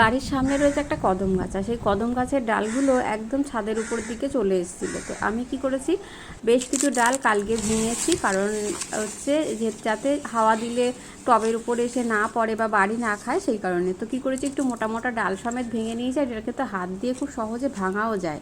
বাড়ির সামনে রয়েছে একটা কদম গাছ, আর সেই কদম গাছের ডালগুলো একদম ছাদের উপর দিকে চলে এসেছিল। তো আমি কি করেছি, বেশ কিছু ডাল কালকে ভেঙেছি, কারণ হচ্ছে যে যাতে হাওয়া দিলে টবের উপরে এসে না পড়ে বা বাড়ি না খায় সেই কারণে। তো কি করেছি, একটু মোটা মোটা ডাল সমেত ভেঙে নিয়ে যায় এটাকে তো হাত দিয়ে খুব সহজে ভাঙাও যায়।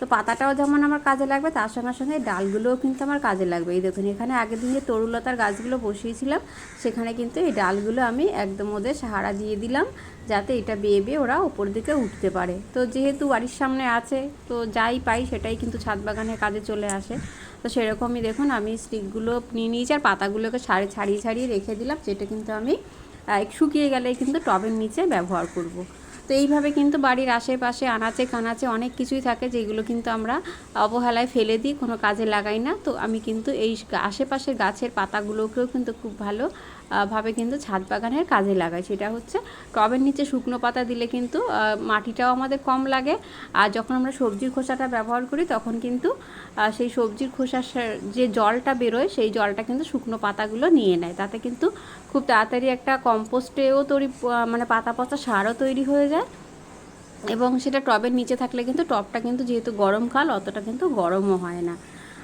তো পাতাটাও যেমন আমার কাজে লাগবে, তার সঙ্গে সঙ্গে ডালগুলোও কিন্তু আমার কাজে লাগবে। এই দেখুন, এখানে আগের দিন যে তরুলতার গাছগুলো বসিয়েছিলাম, সেখানে কিন্তু এই ডালগুলো আমি একদম ওদের সাহারা দিয়ে দিলাম, যাতে এটা বেয়ে বেয়ে ওরা ওপর দিকে উঠতে পারে। তো যেহেতু বাড়ির সামনে আছে, তো যাই পাই সেটাই কিন্তু ছাদ বাগানের কাজে চলে আসে। তো সেরকমই দেখুন, আমি স্টিকগুলো নিয়ে নিয়েছি আর পাতাগুলোকে ছাড়ি, ছাড়িয়ে ছাড়িয়ে রেখে দিলাম, যেটা কিন্তু আমি শুকিয়ে গেলে কিন্তু টবের নিচে ব্যবহার করব। তো এইভাবে কিন্তু বাড়ির আশেপাশে, আনাচে কানাচে অনেক কিছুই থাকে যেগুলো কিন্তু আমরা অবহেলায় ফেলে দিই, কোনো কাজে লাগাই না। তো আমি কিন্তু এই আশেপাশের গাছের পাতাগুলোকেও কিন্তু খুব ভালো ভাবে কিন্তু ছাদ বাগানের কাজে লাগাই সেটা হচ্ছে টবের নিচে শুকনো পাতা দিলে কিন্তু মাটিটাও আমাদের কম লাগে। আর যখন আমরা সবজির খোসাটা ব্যবহার করি, তখন কিন্তু সেই সবজির খোসার যে জলটা বেরোয়, সেই জলটা কিন্তু শুকনো পাতাগুলো নিয়ে নেয়। তাতে কিন্তু খুব তাড়াতাড়ি একটা কম্পোস্টেও তৈরি মানে পাতা পচা সারও তৈরি হয়ে যায়। এবং সেটা টবের নিচে থাকলে কিন্তু টবটা কিন্তু যেহেতু গরমকাল অতটা কিন্তু গরমও হয় না।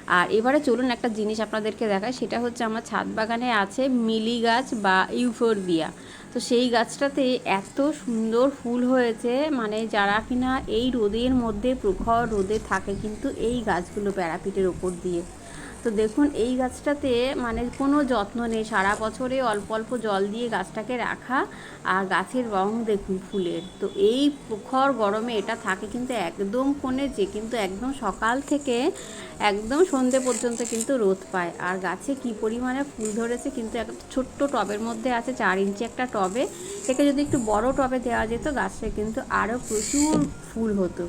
আর এবারে চলুন একটা জিনিস আপনাদেরকে দেখায় সেটা হচ্ছে আমার ছাদ বাগানে আছে মিলি গাছ বা ইউফোরবিয়া। তো সেই গাছটাতে এত সুন্দর ফুল হয়েছে মানে যারা কিনা এই রোদের মধ্যে, প্রখর রোদে থাকে কিন্তু এই গাছগুলো প্যারাপিটের ওপর দিয়ে। তো দেখুন, এই গাছটাতে মানে কোনো যত্ন নেই। সারা বছরে অল্প অল্প জল দিয়ে গাছটাকে রাখা আর গাছের রং দেখুন ফুলের। তো এই প্রখর গরমে এটা থাকে কিন্তু একদম কোণে যে কিন্তু একদম সকাল থেকে একদম সন্ধে পর্যন্ত কিন্তু রোদ পায়। আর গাছে কি পরিমাণে ফুল ধরেছে কিন্তু একটা ছোট্ট টবের মধ্যে আছে, চার ইঞ্চি একটা টবে। একে যদি একটু বড় টবে দেওয়া যেত গাছটা কিন্তু আরও প্রচুর ফুল হতো।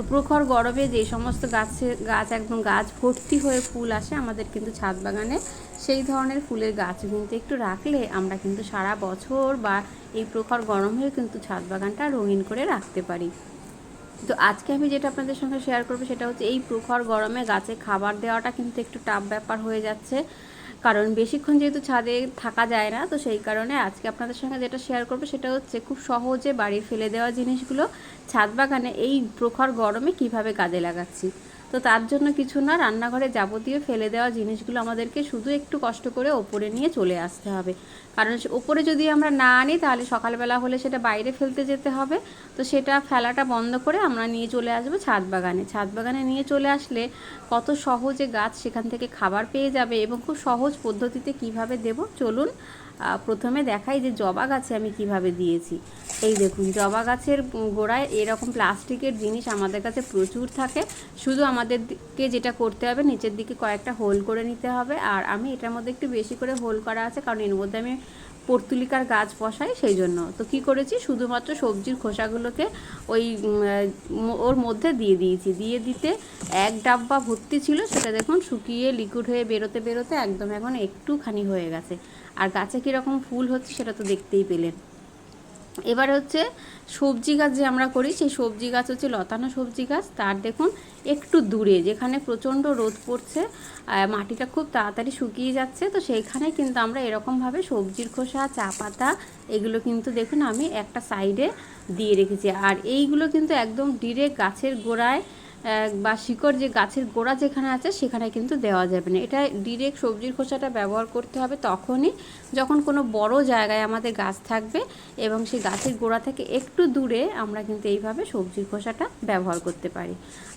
তো প্রখর গরমে যে সমস্ত গাছে, গাছ একদম গাছ ভর্তি হয়ে ফুল আসে, আমাদের কিন্তু ছাদ বাগানে সেই ধরনের ফুলের গাছ কিন্তু একটু রাখলে আমরা কিন্তু সারা বছর বা এই প্রখর গরমেও কিন্তু ছাদ বাগানটা রঙিন করে রাখতে পারি। তো আজকে আমি যেটা আপনাদের সঙ্গে শেয়ার করব সেটা হচ্ছে এই প্রখর গরমে গাছে খাবার দেওয়াটা কিন্তু একটু টাফ ব্যাপার হয়ে যাচ্ছে। কারণ বেশিক্ষণ যেহেতু ছাদে থাকা যায় না, তো সেই কারণে আজকে আপনাদের সঙ্গে যেটা শেয়ার করব সেটা হচ্ছে খুব সহজে বাড়ির ফেলে দেওয়া জিনিসগুলো ছাদ বাগানে এই প্রখর গরমে কীভাবে কাজে লাগাচ্ছি। তো তার জন্য কিছু না, রান্নাঘরে যাবতীয় ফেলে দেওয়া জিনিসগুলো আমাদেরকে শুধু একটু কষ্ট করে ওপরে নিয়ে চলে আসতে হবে। কারণ ওপরে যদি আমরা না আনি, তাহলে সকালবেলা হলে সেটা বাইরে ফেলতে যেতে হবে। তো সেটা ফেলাটা বন্ধ করে আমরা নিয়ে চলে আসব ছাদ বাগানে। ছাদ বাগানে নিয়ে চলে আসলে কত সহজে গাছ সেখান থেকে খাবার পেয়ে যাবে এবং খুব সহজ পদ্ধতিতে কীভাবে দেব? চলুন প্রথমে দেখাই যে জবা গাছে আমি কীভাবে দিয়েছি। এই দেখুন, জবা গাছের গোড়ায় এরকম প্লাস্টিকের জিনিস আমাদের কাছে প্রচুর থাকে। শুধু আমাদেরকে যেটা করতে হবে, নিচের দিকে কয়েকটা হোল করে নিতে হবে। আর আমি এটার মধ্যে একটু বেশি করে হোল করা আছে, কারণ এর মধ্যে আমি পর্তুলিকার গাছ বসাই সেই জন্য। তো কি করেছি? শুধুমাত্র সবজির খোসাগুলোকে ওই ওর মধ্যে দিয়ে দিয়েছি। দিয়ে দিতে এক ডাব্বা ভর্তি ছিল, সেটা দেখুন শুকিয়ে লিকুইড হয়ে বেরোতে বেরোতে একদম এখন একটুখানি হয়ে গেছে। আর গাছে কীরকম ফুল হচ্ছে সেটা তো দেখতেই পেলেন। এবার হচ্ছে সবজি গাছ যে আমরা করি, সেই সবজি গাছ হচ্ছে লতানো সবজি গাছ। তার দেখুন, একটু দূরে, যেখানে প্রচণ্ড রোদ পড়ছে মাটিটা খুব তাড়াতাড়ি শুকিয়ে যাচ্ছে। তো সেইখানে কিন্তু আমরা এরকমভাবে সবজির খোসা, চা পাতা, এগুলো কিন্তু দেখুন আমি একটা সাইডে দিয়ে রেখেছি। আর এইগুলো কিন্তু একদম ডিরেক্ট গাছের গোড়ায় বা শিকড় যে গাছের গোড়া যেখানে আছে, সেখানে কিন্তু দেওয়া যাবে না। এটা ডিরেক্ট সবজির খোসাটা ব্যবহার করতে হবে তখনই যখন কোনো বড় জায়গায় আমাদের গাছ থাকবে এবং সেই গাছের গোড়া থেকে একটু দূরে আমরা কিন্তু এইভাবে সবজির খোসাটা ব্যবহার করতে পারি।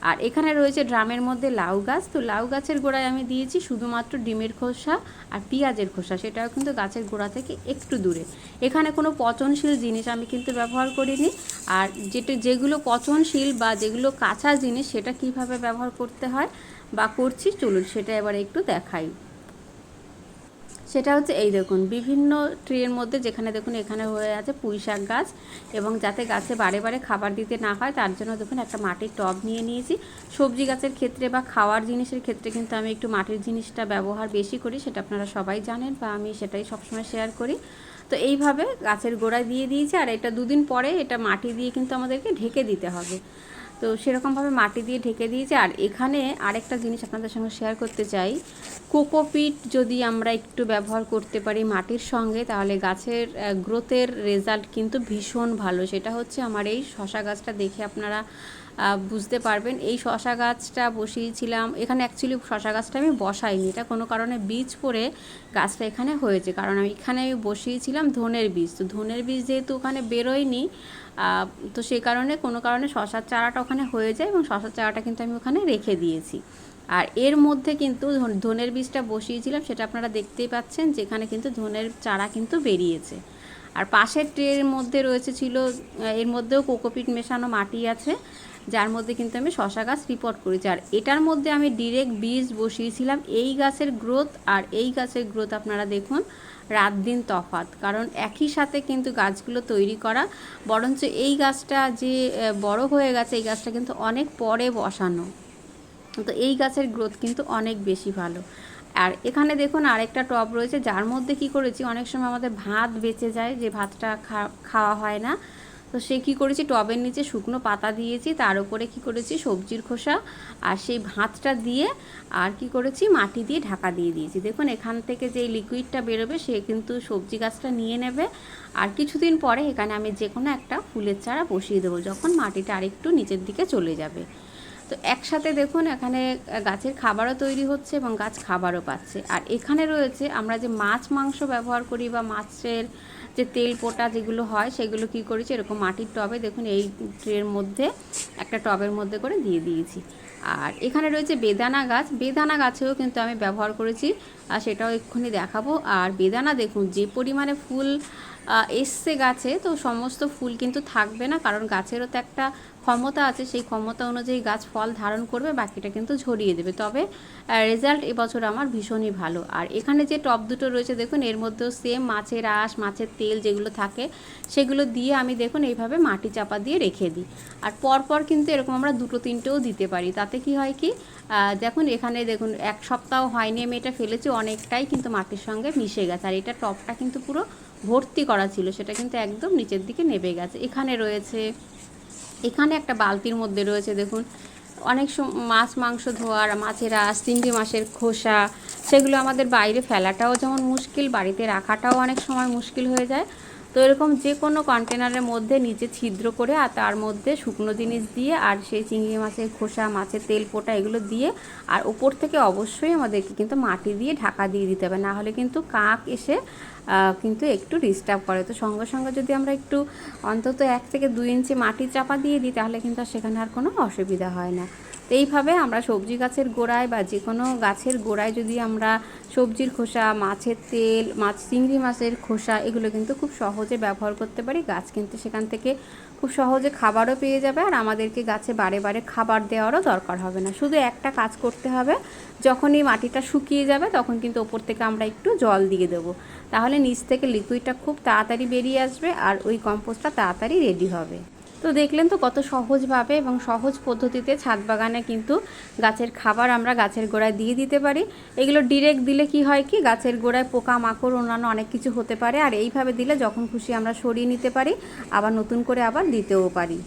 আর এখানে রয়েছে ড্রামের মধ্যে লাউ গাছ। তো লাউ গাছের গোড়ায় আমি দিয়েছি শুধুমাত্র ডিমের খোসা আর পেঁয়াজের খোসা। সেটাও কিন্তু গাছের গোড়া থেকে একটু দূরে। এখানে কোনো পচনশীল জিনিস আমি কিন্তু ব্যবহার করিনি। আর যেটা যেগুলো পচনশীল বা যেগুলো কাঁচা জিনিস সেটা কীভাবে ব্যবহার করতে হয় বা করছি, চলুন সেটা এবার একটু দেখাই। সেটা হচ্ছে এই দেখুন, বিভিন্ন ট্রের মধ্যে যেখানে দেখুন এখানে হয়ে আছে পুঁই শাক গাছ এবং যাতে গাছে বারে বারে খাবার দিতে না হয়, তার জন্য দেখুন একটা মাটির টব নিয়ে নিয়েছি। সবজি গাছের ক্ষেত্রে বা খাওয়ার জিনিসের ক্ষেত্রে কিন্তু আমি একটু মাটির জিনিসটা ব্যবহার বেশি করি, সেটা আপনারা সবাই জানেন বা আমি সেটাই সবসময় শেয়ার করি। তো এইভাবে গাছের গোড়ায় দিয়ে দিয়েছি আর এটা দুদিন পরে এটা মাটি দিয়ে কিন্তু আমাদেরকে ঢেকে দিতে হবে। তো সেরকমভাবে মাটি দিয়ে ঢেকে দিয়েছি। আর এখানে আরেকটা জিনিস আপনাদের সঙ্গে শেয়ার করতে চাই। কোকোপিট যদি আমরা একটু ব্যবহার করতে পারি মাটির সঙ্গে, তাহলে গাছের গ্রোথের রেজাল্ট কিন্তু ভীষণ ভালো। সেটা হচ্ছে আমার এই শশা গাছটা দেখে আপনারা বুঝতে পারবেন। এই শশা গাছটা বসিয়েছিলাম, এখানে অ্যাকচুয়ালি শশা গাছটা আমি বসাইনি। এটা কোনো কারণে বীজ পড়ে গাছটা এখানে হয়েছে। কারণ আমি এখানে আমি বসিয়েছিলাম ধনের বীজ। তো ধনের বীজ যেহেতু ওখানে বেরোয়নি তো সেই কারণে, কোনো কারণে শশার চারাটা ওখানে হয়ে যায় এবং শশার চারাটা কিন্তু আমি ওখানে রেখে দিয়েছি। আর এর মধ্যে কিন্তু ধন- ধনের বীজটা বসিয়েছিলাম, সেটা আপনারা দেখতেই পাচ্ছেন যেখানে কিন্তু ধনের চারা কিন্তু বেরিয়েছে। আর পাশের ট্রের মধ্যে রয়েছে ছিল, এর মধ্যেও কোকোপিট মেশানো মাটি আছে। যার মধ্যে কিন্তু আমি শশা গাছ রিপোর্ট করেছি। আর এটার মধ্যে আমি ডিরেক্ট বীজ বসিয়েছিলাম। এই গাছের গ্রোথ আর এই গাছের গ্রোথ আপনারা দেখুন, রাত দিন তফাত কারণ একই সাথে কিন্তু গাছগুলো তৈরি করা, বরঞ্চ এই গাছটা যে বড় হয়ে গেছে, এই গাছটা কিন্তু অনেক পরে বসানো। তো এই গাছের গ্রোথ কিন্তু অনেক বেশি ভালো। আর এখানে দেখুন আরেকটা টব রয়েছে, যার মধ্যে কি করেছি, অনেক সময় আমাদের ভাত বেঁচে যায়, যে ভাতটা খাওয়া হয় না। তো সে কী করেছি? টবের নিচে শুকনো পাতা দিয়েছি, তার উপরে কি করেছি? সবজির খোসা আর সেই ভাতটা দিয়ে আর কি করেছি? মাটি দিয়ে ঢাকা দিয়ে দিয়েছি। দেখুন, এখান থেকে যে লিকুইডটা বেরোবে, সে কিন্তু সবজি গাছটা নিয়ে নেবে। আর কিছুদিন পরে এখানে আমি যে কোনো একটা ফুলের চারা বসিয়ে দেবো, যখন মাটিটা আরেকটু নিচের দিকে চলে যাবে। তো একসাথে দেখুন, এখানে গাছের খাবারও তৈরি হচ্ছে এবং গাছ খাবারও পাচ্ছে। আর এখানে রয়েছে, আমরা যে মাছ, মাংস ব্যবহার করি বা মাছের যে তেল পোটা যেগুলো হয়, সেগুলো কি করেছি? এরকম মাটির টবে, দেখুন এই ট্রের মধ্যে, একটা টবের মধ্যে করে দিয়ে দিয়েছি। আর এখানে রয়েছে বেদানা গাছ। বেদানা গাছেও কিন্তু আমি ব্যবহার করেছি আর সেটাও এক্ষুনি দেখাবো। আর বেদানা দেখুন, যে পরিমাণে ফুল এসছে গাছে, তো সমস্ত ফুল কিন্তু থাকবে না, কারণ গাছেরও তো একটা ক্ষমতা আছে, সেই ক্ষমতা অনুযায়ী গাছ ফল ধারণ করবে, বাকিটা কিন্তু ঝরিয়ে দেবে। তবে রেজাল্ট এবছর আমার ভীষণই ভালো। আর এখানে যে টব দুটো রয়েছে, দেখুন, এর মধ্যেও সেম মাছের আঁশ, মাছের তেল যেগুলো থাকে, সেগুলো দিয়ে আমি দেখুন, এইভাবে মাটি চাপা দিয়ে রেখে দিই। আর পরপর কিন্তু এরকম আমরা দুটো তিনটেও দিতে পারি। তাতে কি হয় কি দেখুন, এখানে দেখুন, এক সপ্তাহ হয়নি, আমি এটা ফেলেছি অনেকটাই কিন্তু মাটির সঙ্গে মিশে গেছে। আর এটা টপটা কিন্তু পুরো ভর্তি করা ছিল, সেটা কিন্তু একদম নিচের দিকে নেবে গেছে। এখানে রয়েছে, এখানে একটা বালতির মধ্যে রয়েছে, দেখুন, অনেক মাছ মাংস ধোয়ার, মাছের চিংড়ি মাছের খোসা, সেগুলো আমাদের বাইরে ফেলাটাও যেমন মুশকিল, বাড়িতে রাখাটাও অনেক সময় মুশকিল হয়ে যায়। তো এরকম যে কোনো কন্টেনারের মধ্যে নিচে ছিদ্র করে আর তার মধ্যে শুকনো জিনিস দিয়ে আর সেই চিংড়ি মাছের খোসা, মাছের তেল, পোটা এগুলো দিয়ে আর ওপর থেকে অবশ্যই আমাদেরকে কিন্তু মাটি দিয়ে ঢাকা দিয়ে দিতে হবে। না হলে কিন্তু কাক এসে কিন্তু একটু ডিস্টার্ব করে। তো সঙ্গে সঙ্গে যদি আমরা একটু অন্তত এক থেকে দুই ইঞ্চি মাটি চাপা দিয়ে দিই, তাহলে কিন্তু আর সেখানে আর কোনো অসুবিধা হয় না। এইভাবে আমরা সবজি গাছের গোড়ায় বা যে কোনো গাছের গোড়ায় যদি আমরা সবজির খোসা, মাছের তেল, মাছ, চিংড়ি মাছের খোসা এগুলো কিন্তু খুব সহজে ব্যবহার করতে পারি। গাছ কিন্তু সেখান থেকে খুব সহজে খাবারও পেয়ে যাবে আর আমাদেরকে গাছে বারে বারে খাবার দেওয়ারও দরকার হবে না। শুধু একটা কাজ করতে হবে, যখনই মাটিটা শুকিয়ে যাবে তখন কিন্তু ওপর থেকে আমরা একটু জল দিয়ে দেবো। তাহলে নিচ থেকে লিকুইডটা খুব তাড়াতাড়ি বেরিয়ে আসবে আর ওই কম্পোস্টটা তাড়াতাড়ি রেডি হবে। তো দেখলেন তো কত সহজভাবে এবং সহজ পদ্ধতিতে ছাদ বাগানে কিন্তু গাছের খাবার আমরা গাছের গোড়ায় দিয়ে দিতে পারি। এগুলো ডিরেক্ট দিলে কি হয় কি? গাছের গোড়ায় পোকা মাকড় অন্যান্য অনেক কিছু হতে পারে। আর এইভাবে দিলে যখন খুশি আমরা সরিয়ে নিতে পারি, আবার নতুন করে আবার দিতেও পারি।